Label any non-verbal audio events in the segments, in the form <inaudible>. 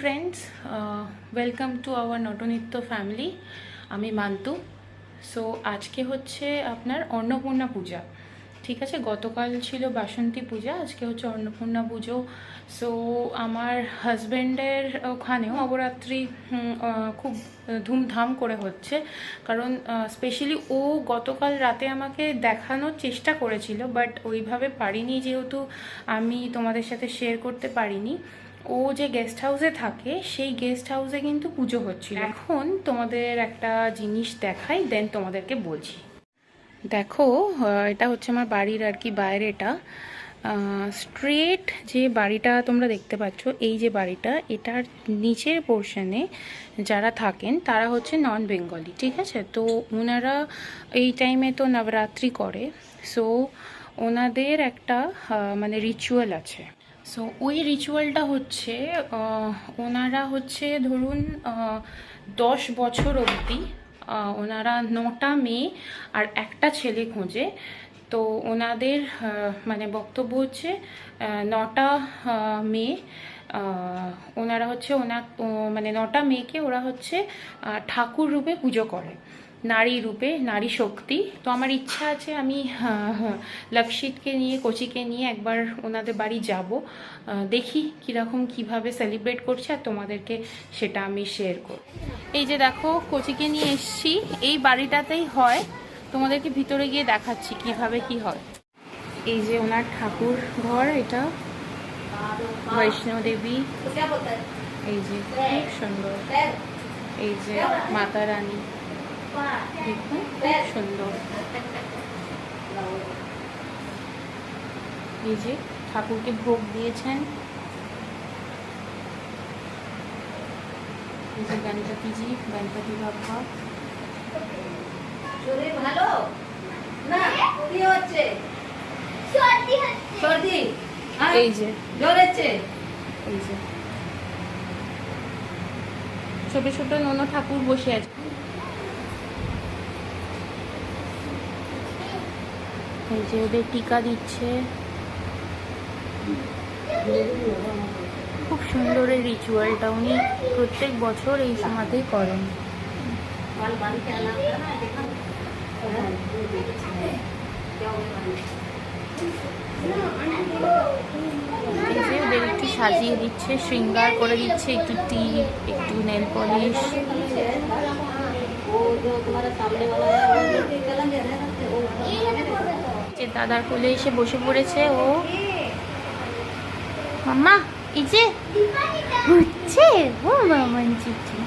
Friends welcome to our Natanitya family আমি Mantu. So আজকে হচ্ছে আপনার অন্নপূর্ণা পূজা। ঠিক আছে? গতকাল ছিল বাসন্তী পূজা আজকে হচ্ছে অন্নপূর্ণা পুজো। সো আমার হাজব্যান্ডের ওখানেও আহ, খুব ধুমধাম করে হচ্ছে। কারণ স্পেশালি ও গতকাল রাতে আমাকে দেখানোর চেষ্টা করেছিল বাট ওইভাবে পারিনি যেহেতু আমি তোমাদের সাথে শেয়ার করতে পারিনি। ও যে গেস্ট হাউসে থাকে সেই গেস্ট হাউসে কিন্তু পুজো হচ্ছিল। এখন তোমাদের একটা জিনিস দেখাই দেন তোমাদেরকে বলছি। দেখো এটা হচ্ছে আমার বাড়ির আর কি বাইরেটা। স্ট্রেট যে বাড়িটা তোমরা দেখতে পাচ্ছ এই যে বাড়িটা এটার নিচের পোর্শনে যারা থাকেন তারা হচ্ছে নন বেঙ্গলি ঠিক আছে? তো ওনারা এই টাইমে তো নবরাত্রি করে সো ওনাদের একটা মানে রিচুয়াল আছে। সো ওই রিচুয়ালটা হচ্ছে ওনারা হচ্ছে ধরুন দশ বছর অবধি ওনারা নটা মেয়ে আর একটা ছেলে খোঁজে। তো ওনাদের মানে বক্তব্য হচ্ছে নটা মেয়ে ওনারা হচ্ছে ওনা মানে নটা মেয়েকে ওরা হচ্ছে ঠাকুর রূপে পুজো করে। নারী রূপে, নারী শক্তি। তো আমার ইচ্ছা আছে আমি লক্ষিতকে নিয়ে, কোচিকে নিয়ে একবার ওনাদের বাড়ি যাব। দেখি কীরকম, কীভাবে সেলিব্রেট করছে আর তোমাদেরকে সেটা আমি শেয়ার করব। এই যে দেখো, কোচিকে নিয়ে এসছি। এই বাড়িটাতেই হয়। তোমাদেরকে ভিতরে গিয়ে দেখাচ্ছি কীভাবে কি হয়। এই যে ওনার ঠাকুর ঘর, এটা বৈষ্ণবদেবী এই যে, খুব সুন্দর। এই যে মাতা রানী। দেখুন খুব সুন্দর। এই যে ঠাকুরকে ভোগ দিয়েছেন। এই যে গণপতিজি গণপতি বাপ্পা শরীর ভালো? না কি হচ্ছে? সর্দি হ্যাঁ? এই যে। জ্বর হচ্ছে? এই যে। ছোট ছোট নন ঠাকুর বসে আছে। এই যে ওদের টিকা দিচ্ছে খুব সুন্দর এই রিচুয়ালটা উনি প্রত্যেক বছর এই সময়তেই করেন কাল বাড়িতে আনা না দেখা এই যে ওদের একটু সাজিয়ে দিচ্ছে শৃঙ্গার করে দিচ্ছে একটু টিপ একটু নেল পলিশ वो जो तुम्हारा सामने वाला है वो लेके चलेंगे ना वो যে দাদার কোলে এসে বসে পড়েছে, ও মাম্মা, এই যে হচ্ছে, ও মামান চিঠি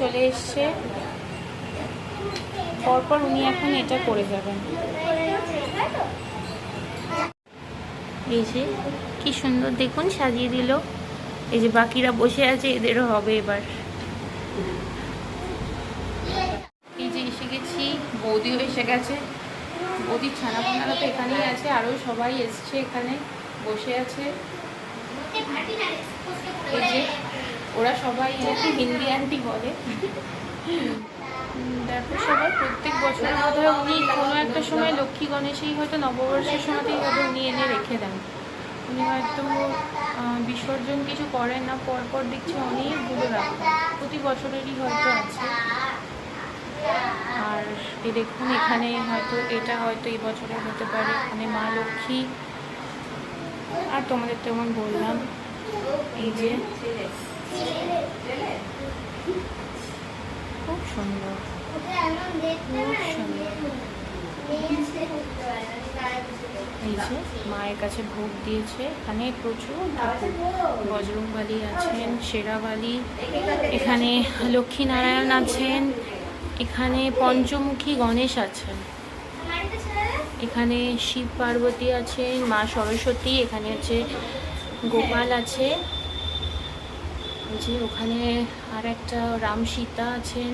চলে এসছে। পরপর উনি এখন এটা করে যাবেন। এই যে, কি সুন্দর দেখুন, সাজিয়ে দিল। এই যে বাকিরা বসে আছে, এদেরও হবে এবার। এই যে এসে গেছি, বৌদিও এসে গেছে। বৌদির ছানা পোনারা তো এখানেই আছে, আরও সবাই এসছে এখানে, বসে আছে। ওরা সবাই এসে হিন্দি আন্টি বলে। দেখো সবাই, প্রত্যেক বছর বোধহয় উনি কোনো একটা সময় লক্ষ্মী গণেশেই হয়তো নববর্ষের সময়তেই হয়তো উনি এনে রেখে দেন। উনি হয়তো বিসর্জন কিছু করেন না, পরপর দেখছি অনেকগুলো রাখেন প্রতি বছরেরই হয়তো আছে। আর এই দেখুন, এখানে হয়তো এটা হয়তো এই বছরে হতে পারে। এখানে মা লক্ষ্মী। আর তোমাদের তেমন বললাম, এই যে খুব সুন্দর এই যে মায়ের কাছে ভোগ দিয়েছে। এখানে প্রচুর বজরংবালি আছেন শেরাবালি এখানে লক্ষ্মীনারায়ণ আছেন। এখানে পঞ্চমুখী গণেশ আছেন। এখানে শিব পার্বতী আছেন, মা সরস্বতী, এখানে আছে গোপাল আছে। যে ওখানে আর একটা রাম সীতা আছেন।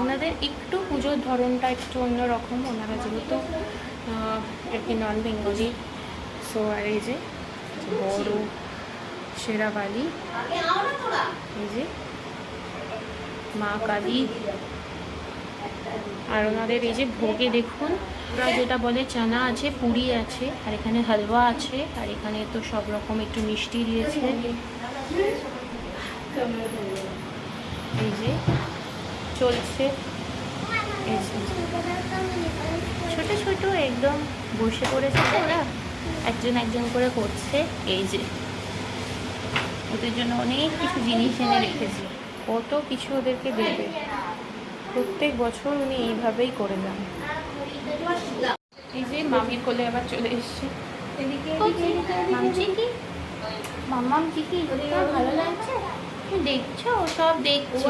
ওনাদের একটু পুজোর ধরনটা একটু অন্যরকম, ওনারা যেহেতু আর কি নন বেঙ্গলি সো আর এই যে বড় সেরাবালি এই যে মা কালী। আর ওনাদের এই যে ভোগে দেখুন, ওরা যেটা বলে চানা আছে, পুরি আছে, আর এখানে হালুয়া আছে, আর এখানে তো সব রকম একটু মিষ্টি দিয়েছে। এই যে চলছে। ছোট ছোট একদম বসে পড়েছে ওরা, একজন একজন করে করছে। এই যে ওদের জন্য অনেক কিছু জিনিস এনে রেখেছি। কত কিছু ওদেরকে দেবে। প্রত্যেক বছর উনি এইভাবেই করে যান। এই যে মামির কোলে আবার চলে এসছে। মামচি কি? কি কি? ভালো লাগছে? দেখছ ও সব দেখছে।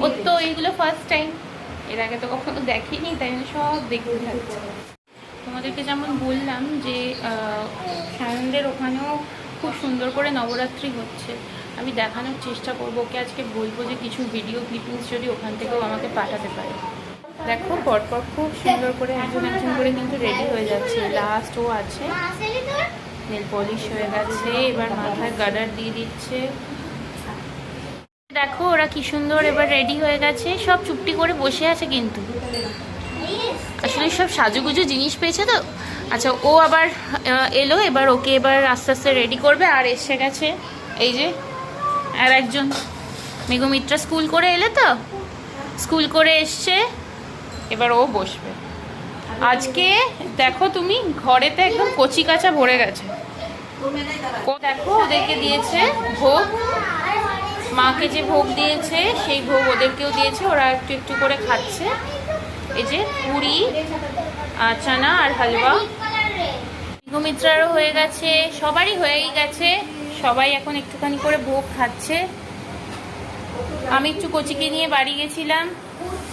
ওর তো এইগুলো ফার্স্ট টাইম এর আগে তো কখনো দেখিনি তাই সব দেখতে থাকছে তোমাদেরকে যেমন বললাম যে আহ, সায়নদের ওখানেও খুব সুন্দর করে নবরাত্রি হচ্ছে। আমি দেখানোর চেষ্টা করব ওকে আজকে বলব যে কিছু ভিডিও ক্লিপিংস যদি ওখান থেকেও আমাকে পাঠাতে পারে। দেখো, পরপর খুব সুন্দর করে একজন একজন করে কিন্তু রেডি হয়ে যাচ্ছে। লাস্ট ও আছে। নেল পলিশ হয়ে গেছে। এবার মাথায় গার্ডার দিয়ে দিচ্ছে। দেখো, ওরা কি সুন্দর এবার রেডি হয়ে গেছে। সব চুপটি করে বসে আছে কিন্তু। আসলে সব সাজুগুজু জিনিস পেয়েছে তো? আচ্ছা ও আবার এলো। এবার ওকে এবার আস্তে আস্তে রেডি করবে। আর এসে গেছে। এই যে আর একজন মেঘমিত্রা স্কুল করে এলে তো? স্কুল করে এসছে। এবার ও বসবে। আজকে দেখো তুমি, ঘরেতে একদম কচি কাঁচা ভরে গেছে। দেখো, ওদেরকে দিয়েছে ভোগ। মাকে যে ভোগ দিয়েছে, সেই ভোগ ওদেরকেও দিয়েছে। ওরা একটু একটু করে খাচ্ছে। এই যে পুরি চানা আর হালুয়া। মিত্রারও হয়ে গেছে, সবারই হয়েই গেছে। সবাই এখন একটুখানি করে ভোগ খাচ্ছে আমি একটু কচিকে নিয়ে বাড়ি গেছিলাম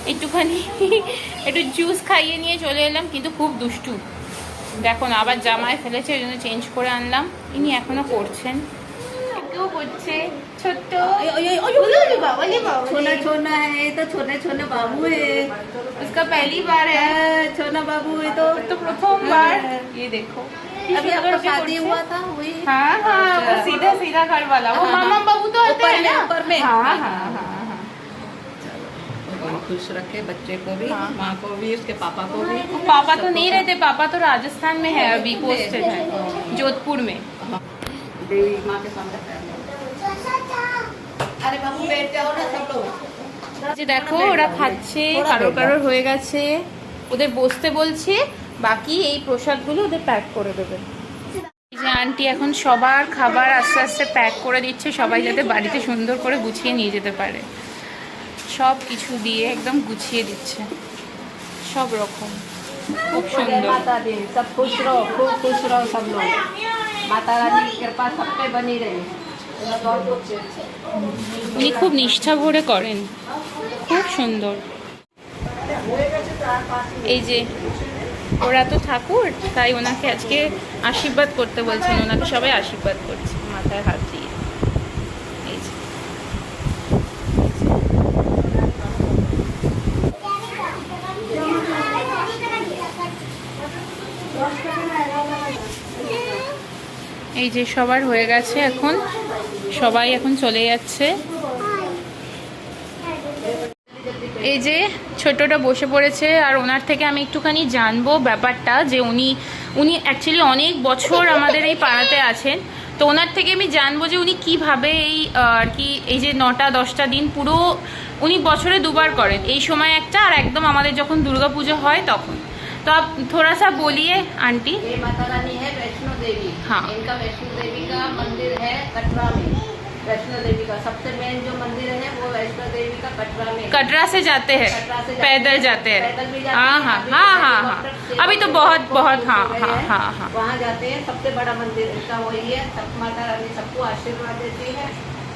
একটুখানি <laughs> একটু জুস খাইয়ে নিয়ে চলে এলাম কিন্তু খুব দুষ্টু দেখো না আবার জামায় ফেলেছে ওই জন্য চেঞ্জ করে আনলাম ইনি এখনো করছেন কেউ করছে ছোট্ট छोना छोना है ये तो छोटे छोटे बाबू है उसका पहली बार है छोना बाबू है तो तो प्रथम बार ये देखो अभी आपका शादी हुआ था वही हाँ हाँ वो सीधा सीधा घर वाला वो मामा बाबू तो आते ऊपर हैं में, ना ऊपर में। हाँ हाँ हाँ हाँ भगवान खुश रखे बच्चे को भी हाँ। माँ को भी उसके पापा को भी पापा तो नहीं रहते पापा तो राजस्थान में है अभी पोस्टेड है जोधपुर में देवी माँ के सामने पैर लगाओ। अरे बाबू बैठ जाओ ना सब लोग যে দেখো ওরা খাচ্ছে কারো কারো হয়ে গেছে ওদের বসতে বলছে বাকি এই প্রসাদগুলো ওদের প্যাক করে দেবেন যে আন্টি এখন সবার খাবার আস্তে আস্তে প্যাক করে দিচ্ছে সবাই যাতে বাড়িতে সুন্দর করে গুছিয়ে নিয়ে যেতে পারে। সব কিছু দিয়ে একদম গুছিয়ে দিচ্ছে। সব রকম। খুব সুন্দর। উনি খুব নিষ্ঠা ভরে করেন। খুব সুন্দর। এই যে ওরা তো ঠাকুর, তাই ওনাকে আজকে আশীর্বাদ করতে বলছেন। ওনাকে সবাই আশীর্বাদ করছে, মাথায় হাত দিয়ে। এই যে। সবার হয়ে গেছে এখন। সবাই এখন চলে যাচ্ছে। এই যে ছোটটা বসে পড়েছে আর ওনার থেকে আমি একটুখানি জানবো ব্যাপারটা যে উনি উনি অ্যাকচুয়ালি অনেক বছর আমাদের এই পাড়াতে আছেন তো ওনার থেকে আমি জানবো যে উনি কিভাবে এই আহ, আর কি এই যে নটা দশটা দিন পুরো উনি বছরে দুবার করেন এই সময় একটা আর একদম আমাদের যখন দুর্গাপুজো হয় তখন তো আপ থোড়া সা বলিয়ে আন্টি ये माता रानी है वैष्णो देवी हाँ। इनका वैष्णो देवी का मंदिर है कटरा में वैष्णो देवी का। सबसे मेन जो मंदिर है वो वैष्णो देवी का कटरा में कटरा से जाते हैं। पैदल जाते हैं। पैदल भी जाते हाँ हाँ। हाँ तो हाँ हाँ। अभी तो बहुत बहुत हाँ हाँ हाँ। हाँ वहाँ जाते हैं। सबसे बड़ा मंदिर इसका वही है। सब माता रानी सबको आशीर्वाद देती है।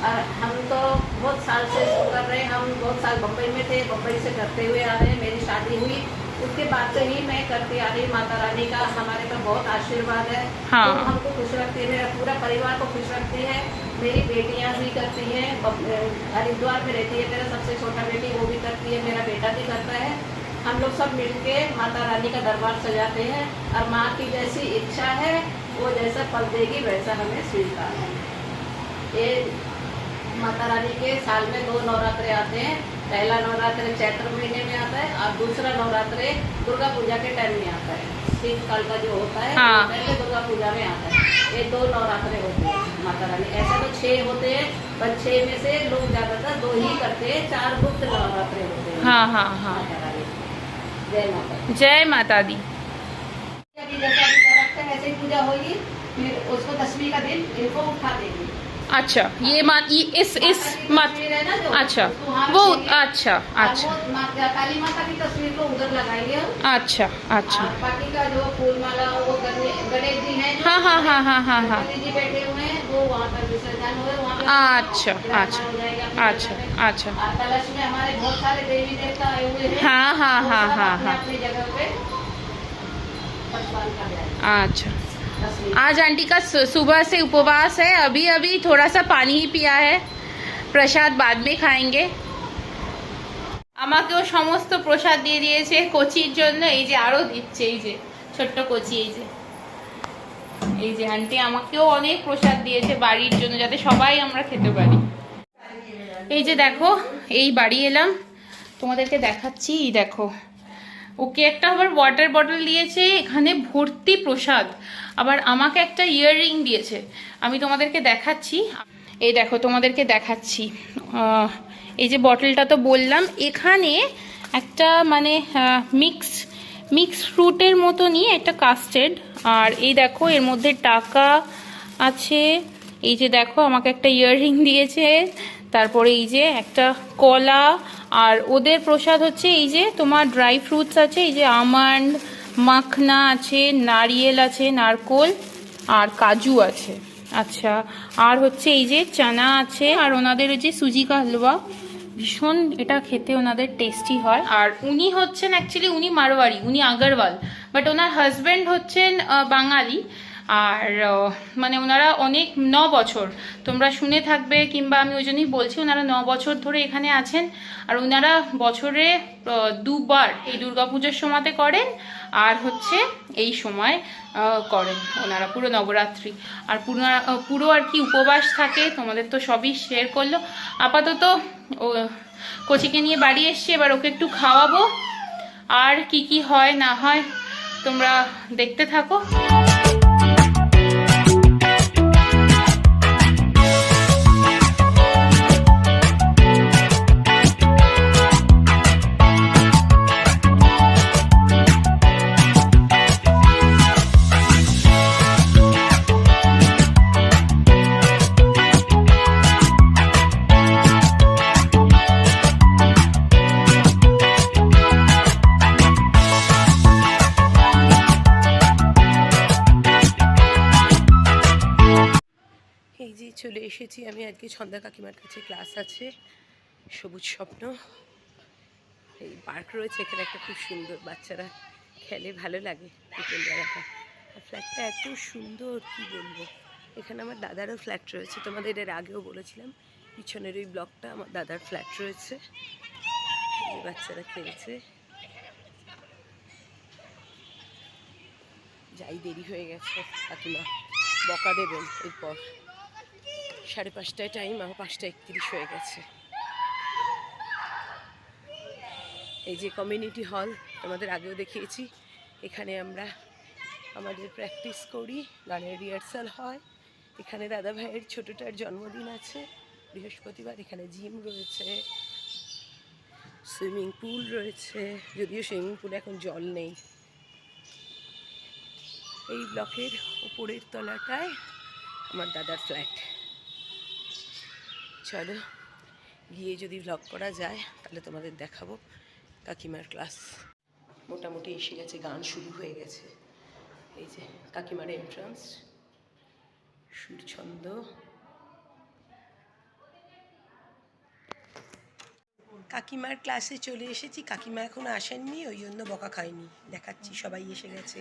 और हम तो बहुत साल से इसको कर रहे हैं। हम बहुत साल बम्बई में थे बम्बई से करते हुए आ रहे हैं। मेरी शादी हुई। उसके बाद से ही मैं करती आ रही माता रानी का। हमारे पर बहुत आशीर्वाद है। हाँ। तो हमको खुश रखती है मेरा पूरा परिवार को खुश रखती है। मेरी बेटियाँ भी करती हैं। हरिद्वार में रहती है। मेरा सबसे छोटा बेटी वो भी करती है। मेरा बेटा भी करता है। हम लोग सब मिलके माता रानी का दरबार सजाते हैं। और माँ की जैसी इच्छा है वो जैसा फल देगी वैसा हमें स्वीकार है। ये माता रानी के साल में दो नवरात्रे आते हैं। पहला नवरात्र चैत्र महीने में आता है और दूसरा नवरात्र दुर्गा पूजा के टाइम में आता है। शीतकाल का जो होता है हाँ। पहले दुर्गा पूजा में आता है। ये दो नवरात्रे होते हैं माता रानी। ऐसे तो छह होते हैं पर छह में से लोग ज़्यादातर दो ही करते हैं चार गुप्त नवरात्रे होते हैं। हाँ हाँ हाँ। जय माता दी। जय माता दी। जैसे नवरात्र है, ही पूजा होगी फिर उसको दसवीं का दिन इनको उठा देंगे। अच्छा ये मा ये इस इस मत अच्छा वो अच्छा अच्छा। काली माता की तस्वीर को उधर अच्छा अच्छा। का जो फूल माला वो गणेश जी हैं हाँ हाँ हाँ हाँ हाँ। हाँ जी बैठे हुए हैं वो वहाँ पर विसर्जन अच्छा अच्छा अच्छा अच्छा। कलश में हमारे बहुत सारे देवी देवता आए हुए हैं हाँ हाँ हाँ हाँ हाँ। अच्छा। आज आंटी का सुबह से उपवास है। अभी अभी थोड़ा सा पानी ही पिया है। प्रसाद बाद में खाएंगे। আমাকেও সমস্ত প্রসাদ দিয়ে দিয়েছে। কচির জন্য এই যে আরও দিচ্ছে, এই যে ছোট্ট কচি, এই যে। এই যে আন্টি আমাকেও অনেক প্রসাদ দিয়েছে বাড়ির জন্য, যাতে সবাই আমরা খেতে পারি। এই যে দেখো, এই বাড়ি এলাম। তোমাদেরকে দেখাচ্ছি দেখো। ওকে একটা আবার ওয়াটার বটল দিয়েছে, এখানে ভর্তি প্রসাদ। আবার আমাকে একটা ইয়াররিং দিয়েছে। আমি তোমাদেরকে দেখাচ্ছি। এই দেখো, তোমাদেরকে দেখাচ্ছি। এই যে বটলটা তো বললাম, এখানে একটা মানে মিক্স মিক্স ফ্রুটের মতো নিয়ে একটা কাস্টেড আর এই দেখো, এর মধ্যে টাকা আছে। এই যে দেখো, আমাকে একটা ইয়াররিং দিয়েছে। তারপরে এই যে একটা কলা আর ওদের প্রসাদ হচ্ছে এই যে তোমার ড্রাই ফ্রুটস আছে, এই যে আমন্ড মাখনা আছে, নারিয়েল আছে, নারকোল আর কাজু আছে। আচ্ছা আর হচ্ছে এই যে চানা আছে আর ওনাদের ওই যে সুজি হালুয়া, ভীষণ এটা খেতে ওনাদের টেস্টি হয়। আর উনি হচ্ছেন অ্যাকচুয়ালি উনি মারোয়ারি, উনি আগরওয়াল বাট ওনার হাজব্যান্ড হচ্ছেন বাঙালি। আর মানে ওনারা অনেক ন বছর, তোমরা শুনে থাকবে কিংবা আমি ওই জন্যই বলছি ওনারা ন বছর ধরে এখানে আছেন। আর ওনারা বছরে দুবার এই দুর্গাপুজোর সময়তে করেন আর হচ্ছে এই সময় করেন ওনারা পুরো নবরাত্রি। আর পুরো পুরো আর কি উপবাস থাকে, তোমাদের তো সবই শেয়ার করল। আপাতত, ও, কোচিকে নিয়ে বাড়ি এসছি, এবার ওকে একটু খাওয়াবো। আর কি কি হয় না হয় তোমরা দেখতে থাকো। এসেছি আমি আজকে ছন্দা কাকিমার কাছে, ক্লাস আছে, সবুজ স্বপ্ন। এই পার্ক রয়েছে, এখানে একটা খুব সুন্দর বাচ্চারা খেলে, ভালো লাগে বিকেল বেলাটা আর ফ্ল্যাটটা এত সুন্দর, কি বলব? এখানে আমার দাদারও ফ্ল্যাট রয়েছে, তোমাদের এর আগেও বলেছিলাম, পিছনের ওই ব্লকটা আমার দাদার ফ্ল্যাট রয়েছে। বাচ্চারা খেলছে। যাই দেরি হয়ে গেছে, কাকিমা বকা দেবেন এরপর। সাড়ে পাঁচটায় টাইম আমার পাঁচটা একত্রিশ হয়ে গেছে। এই যে কমিউনিটি হল তোমাদের আগেও দেখিয়েছি, এখানে আমরা আমাদের প্র্যাকটিস করি, গানের রিহার্সাল হয়। এখানে দাদা ভাইয়ের ছোটোটার জন্মদিন আছে, বৃহস্পতিবার এখানে জিম রয়েছে সুইমিং পুল রয়েছে, যদিও সুইমিং পুলে এখন জল নেই। এই ব্লকের ওপরের তলাটায় আমার দাদার ফ্ল্যাট চলো গিয়ে যদি ভ্লগ করা যায় তাহলে তোমাদের দেখাবো কাকিমার ক্লাস মোটামুটি এসে গেছে গান শুরু হয়ে গেছে। এই যে কাকিমার এন্ট্রান্স সুরছন্দ। কাকিমার ক্লাসে চলে এসেছি কাকিমা এখনও আসেননি ওই জন্য বকা খায়নি। দেখাচ্ছি সবাই এসে গেছে।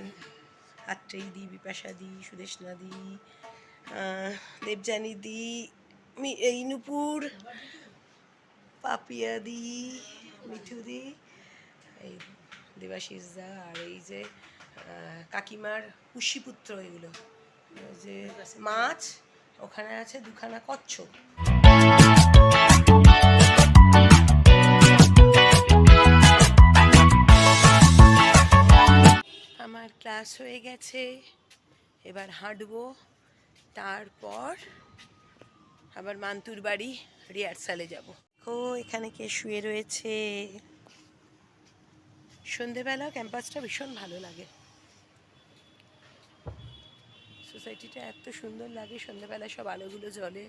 আত্রেই দি বিপাশা দি সুদেশনা দি আহ, দেবযানী দি এই নুপুর পাপিয়াদি মিঠুদি এই দেবাশিসদা আর এই যে কাকিমার পুষ্যপুত্র এগুলো। যে মাছ, ওখানে আছে দুখানা কচ্ছপ। আমার ক্লাস হয়ে গেছে, এবার হাঁটবো। তারপর আবার মান্তুর বাড়ি রিহার্সালে যাব। ও এখানে কে শুয়ে রয়েছে? সন্ধেবেলা ক্যাম্পাসটা ভীষণ ভালো লাগে। সোসাইটিটা এত সুন্দর লাগে সন্ধেবেলা সব আলোগুলো জ্বলে।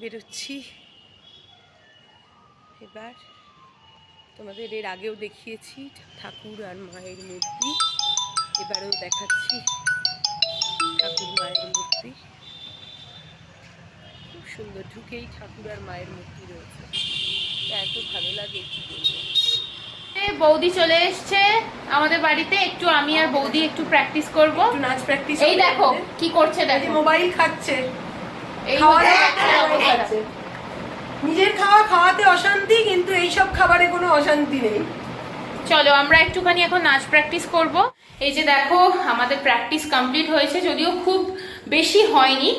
বেরোচ্ছি। এবার তোমাদের এর আগেও দেখিয়েছি ঠাকুর আর মায়ের মূর্তি। এবারেও দেখাচ্ছি ঠাকুর মায়ের মূর্তি। খুব সুন্দর ঢুকেই ঠাকুর আর মায়ের মূর্তি রয়েছে। এত ভালো লাগে কি বলব? বৌদি চলে এসছে আমাদের বাড়িতে। একটু আমি আর বৌদি একটু প্র্যাকটিস করব। নাচ প্র্যাকটিস এই দেখো কি করছে দেখো। মোবাইল খাচ্ছে। এই। নিজের খাওয়া খাওয়াতে অশান্তি কিন্তু এইসব খাবারে কোনো অশান্তি নেই। চলো আমরা একটুখানি এখন নাচ প্র্যাকটিস করব। এই যে দেখো আমাদের প্র্যাকটিস কমপ্লিট হয়েছে যদিও খুব বেশি হয়নি।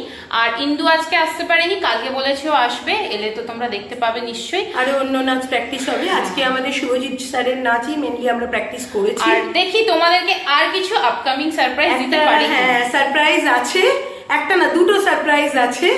আর ইন্দু আজকে আসতে পারেনি কালকে বলেছে আসবে এলে তো তোমরা দেখতে পাবে নিশ্চয়ই। আরও অন্য নাচ প্র্যাকটিস হবে। আজকে আমাদের শুভজিৎ স্যারের নাচই মেনলি আমরা প্র্যাকটিস করেছি। আর দেখি তোমাদেরকে আর কিছু আপকামিং সারপ্রাইজ দিতে পারি হ্যাঁ সারপ্রাইজ আছে। একটা না দুটো সারপ্রাইজ আছে।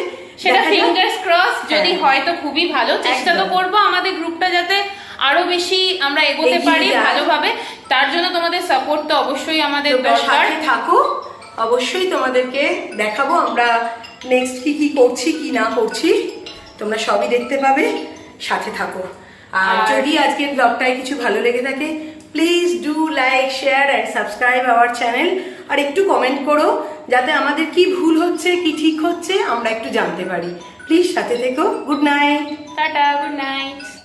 সেটা ফিঙ্গার্স ক্রস যদি হ্যাঁ। হয় তো খুবই ভালো। চেষ্টা তো করব আমাদের গ্রুপটা যাতে আরও বেশি আমরা এগোতে পারি ভালোভাবে। তার জন্য তোমাদের সাপোর্ট তো অবশ্যই আমাদের দরকার। থাকো। অবশ্যই তোমাদেরকে দেখাবো আমরা নেক্সট কি কি করছি কি না করছি। তোমরা সবই দেখতে পাবে। সাথে থাকো। আর আর- যদি আজকের ব্লগটায় কিছু ভালো লেগে থাকে please do like share and subscribe our channel আর একটু কমেন্ট করো যাতে আমাদের কি ভুল হচ্ছে কি ঠিক হচ্ছে আমরা একটু জানতে পারি। প্লিজ সাথে থেকো। Good night tata good night